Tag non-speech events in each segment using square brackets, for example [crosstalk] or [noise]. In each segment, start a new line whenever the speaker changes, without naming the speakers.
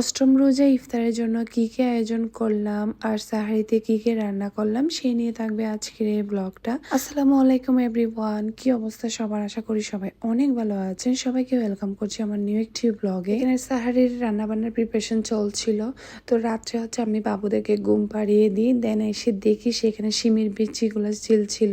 অষ্টম রোজা ইফতারের জন্য কি কি আয়োজন করলাম আর সাহারিতে কি কি রান্না করলাম সেই নিয়ে থাকবে আজকের এই ব্লগটা। আসসালামু আলাইকুম এভরিওয়ান, কি অবস্থা সবার? আশা করি সবাই অনেক ভালো আছেন। সবাইকে ওয়েলকাম করছি আমার নিউ একটি ব্লগে। এখানে সাহারির রান্না বান্নার প্রিপারেশন চলছিল। তো রাত্রে হচ্ছে আমি বাবুদেরকে ঘুম পাড়িয়ে দিই দেন এসে দেখি সেখানে সিমির বিচিগুলো ছিল।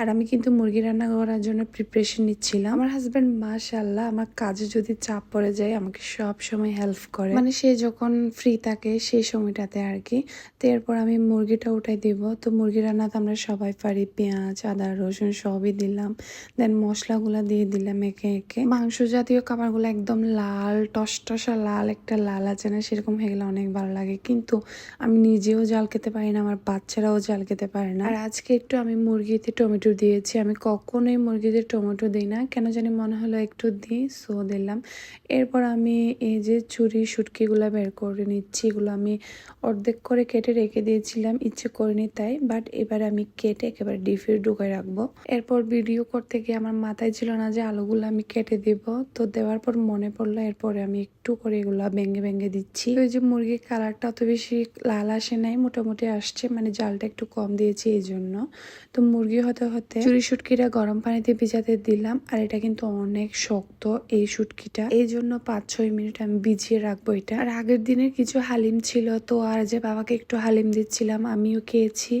আর আমি কিন্তু মুরগি রান্না করার জন্য প্রিপারেশন নিচ্ছিলাম। আমার হাজব্যান্ড মাশাল্লাহ আমার কাজে যদি চাপ পড়ে যায়, আমাকে সব সময় হেল্প করে। মানে সে যখন ফ্রি থাকে সেই সময়টাতে আর কি। তো এরপর আমি মুরগিটা উঠাই দিব। তো মুরগি রান্নাতে আমরা সবাই পারি। পেঁয়াজ, আদা, রসুন সবই দিলাম। দেন মশলাগুলো দিয়ে দিলাম একে একে। মাংস জাতীয় খাবারগুলো একদম লাল, টসটসা লাল, একটা লাল আছে না, সেরকম হয়ে গেলে অনেক ভালো লাগে। কিন্তু আমি নিজেও জাল খেতে পারি না, আমার বাচ্চারাও জাল খেতে পারে না। আর আজকে একটু আমি মুরগিতে টমেটো দিয়েছি। আমি কখনোই মুরগিতে টমেটো দিই না। কেন জানি মনে হলো একটু দিই সো দিলাম। এরপর আমি এই যে ছুরি চুরি শুটকিগুলো বের করে নিচ্ছি, এগুলো আমি অর্ধেক করে কেটে রেখে দিয়েছিলাম, ইচ্ছে করিনি তাই বাট এবার আমি কেটে একেবারে ডিফে ঢুকে রাখব। এরপর ভিডিও করতে গিয়ে আমার মাথায় ছিল না যে আলুগুলো আমি কেটে দিব, তো দেওয়ার পর মনে পড়ল এরপরে আমি একটু করে এগুলো ভেঙে ভেঙে দিচ্ছি। ওই যে মুরগির কালারটা অত বেশি লাল আসে নাই, মোটামুটি আসছে মানে জালটা একটু কম দিয়েছি এই জন্য। তো মুরগি হতে হতে চুরি শুটকিটা গরম পানিতে ভিজাতে দিলাম, আর এটা কিন্তু অনেক শক্ত এই শুটকিটা এই জন্য পাঁচ ছয় মিনিট আমি ভিজিয়ে রাখব এটা। আর আগের দিনের কিছু হালিম ছিল, তো আর যে বাবাকে একটু হালিম দিচ্ছিলাম, আমিও খেয়েছি।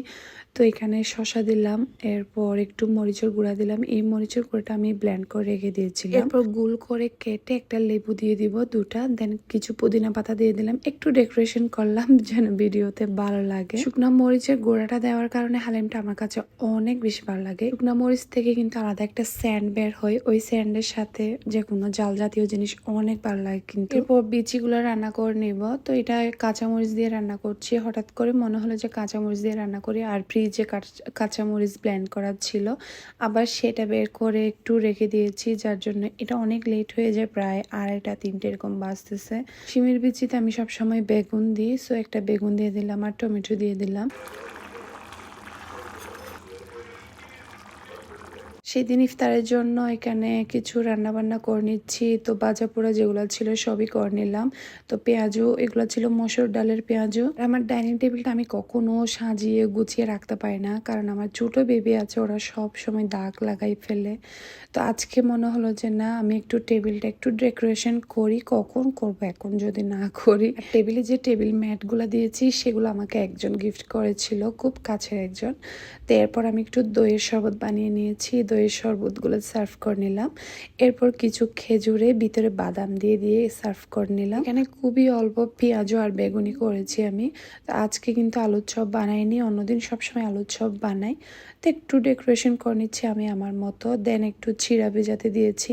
তো এখানে শশা দিলাম এরপর একটু মরিচের গুঁড়া দিলাম। এই মরিচের গুঁড়াটা আমি ব্ল্যান্ড করে রেখে দিয়েছিলাম। এরপর গুল করে কেটে একটা লেবু দিয়ে দিব দুটা দেন কিছু পুদিনা পাতা দিয়ে দিলাম। একটু ডেকোরেশন করলাম [laughs] যেন ভিডিওতে ভালো লাগে। শুকনো মরিচের গুঁড়াটা দেওয়ার কারণে হালিমটা আমার কাছে অনেক বেশি ভালো লাগে। শুকনো মরিচ থেকে কিন্তু আলাদা একটা স্যান্ড বের হয়। ওই স্যান্ডের সাথে যে কোনো জাল জাতীয় জিনিস অনেক ভালো লাগে কিন্তু। এরপর বিচিগুলো রান্না করে নিব। তো এটা কাঁচামরিচ দিয়ে রান্না করছি। হঠাৎ করে মনে হলো যে কাঁচামরিচ দিয়ে রান্না করি আর ফ্রিজে কাঁচামরিচ ব্ল্যান্ড করা ছিল, আবার সেটা বের করে একটু রেখে দিয়েছি, যার জন্য এটা অনেক লেট হয়ে যায়, প্রায় আড়াইটা, তিনটে এরকম বাজতেছে। সিমের বিচিতে আমি সবসময় বেগুন দিই সো একটা বেগুন দিয়ে দিলাম আর টমেটো দিয়ে দিলাম। সেদিন ইফতারের জন্য এখানে কিছু রান্না বান্না করে নিচ্ছি। তো বাজা পোড়া যেগুলো ছিল সবই করে নিলাম। তো পেঁয়াজও, এগুলো ছিল মসুর ডালের পেঁয়াজও। আমার ডাইনিং টেবিলটা আমি কখনো সাজিয়ে গুছিয়ে রাখতে পারি না, কারণ আমার ছোটো বেবি আছে, ওরা সব সময় দাগ লাগাই ফেলে। তো আজকে মনে হলো যে, না, আমি একটু টেবিলটা একটু ডেকোরেশন করি, কখন করব, এখন যদি না করি। টেবিলে যে টেবিল ম্যাটগুলো দিয়েছি, সেগুলো আমাকে একজন গিফট করেছিল, খুব কাছের একজন। তো এরপর আমি একটু দইয়ের শরবত বানিয়ে নিয়েছি। দইয়ের শরবতগুলো সার্ভ করে নিলাম। এরপর কিছু খেজুরে, ভিতরে বাদাম দিয়ে দিয়ে সার্ভ করে নিলাম। এখানে খুবই অল্প পেঁয়াজও আর বেগুনি করেছি আমি। তো আজকে কিন্তু আলুর চপ বানাইনি, অন্যদিন সবসময় আলুর চপ বানাই। তো একটু ডেকোরেশন করে নিচ্ছি আমি আমার মতো। দেন একটু চিরা ভেজাতে দিয়েছি।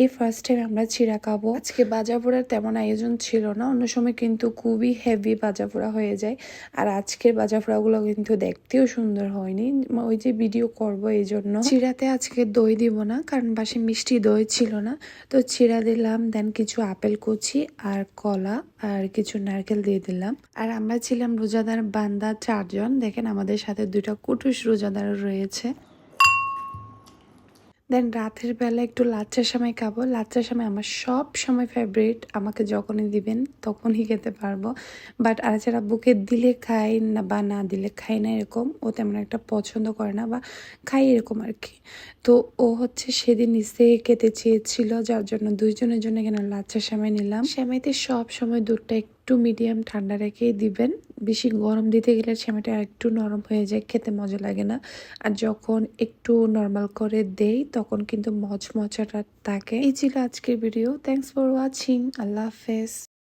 এই ফার্স্ট টাইম আমরা চিরা খাব। আজকে বাজা বাজাপোড়ার তেমন আয়োজন ছিল না। অন্য সময় কিন্তু খুবই হেভি বাজা বাজাপোড়া হয়ে যায়। আর আজকের বাজা বাজাপোড়াগুলো কিন্তু দেখতেও সুন্দর হয়নি। ওই যে ভিডিও করব এই জন্য চিরাতে আজকে দই দিব না, কারণ বাসে মিষ্টি দই ছিল না। তো ছিঁড়া দিলাম দেন কিছু আপেল কুচি আর কলা আর কিছু নারকেল দিয়ে দিলাম। আর আমরা ছিলাম রোজাদার বান্দা চারজন। দেখেন আমাদের সাথে দুটা কুটুস রোজাদার রয়েছে। দেন রাতের বেলা একটু লাচ্চার সময় খাব। লাচ্চার সময় আমার সব সময় ফেভারিট আমাকে যখনই দিবেন তখনই খেতে পারব। বাট আর যারা বুকে দিলে খাই না বা না দিলে খাই না এরকম। ও তেমন একটা পছন্দ করে না বা খাই এরকম আর কি তো ও হচ্ছে সেদিন নিচে খেতে চেয়েছিল, যার জন্য দুইজনের জন্য এখানে লাচ্চার সময় নিলাম। সেমাইতে সব সময় দুধটা একটু মিডিয়াম ঠান্ডা রেখেই দিবেন। বেশি গরম দিতে গেলে সেমাইটা একটু নরম হয়ে যায়, খেতে মজা লাগে না। আর যখন একটু নর্মাল করে দেই, তখন কিন্তু মজমজাটা থাকে। এই ছিল আজকের ভিডিও থ্যাংকস ফর ওয়াচিং আল্লাহ হাফেজ।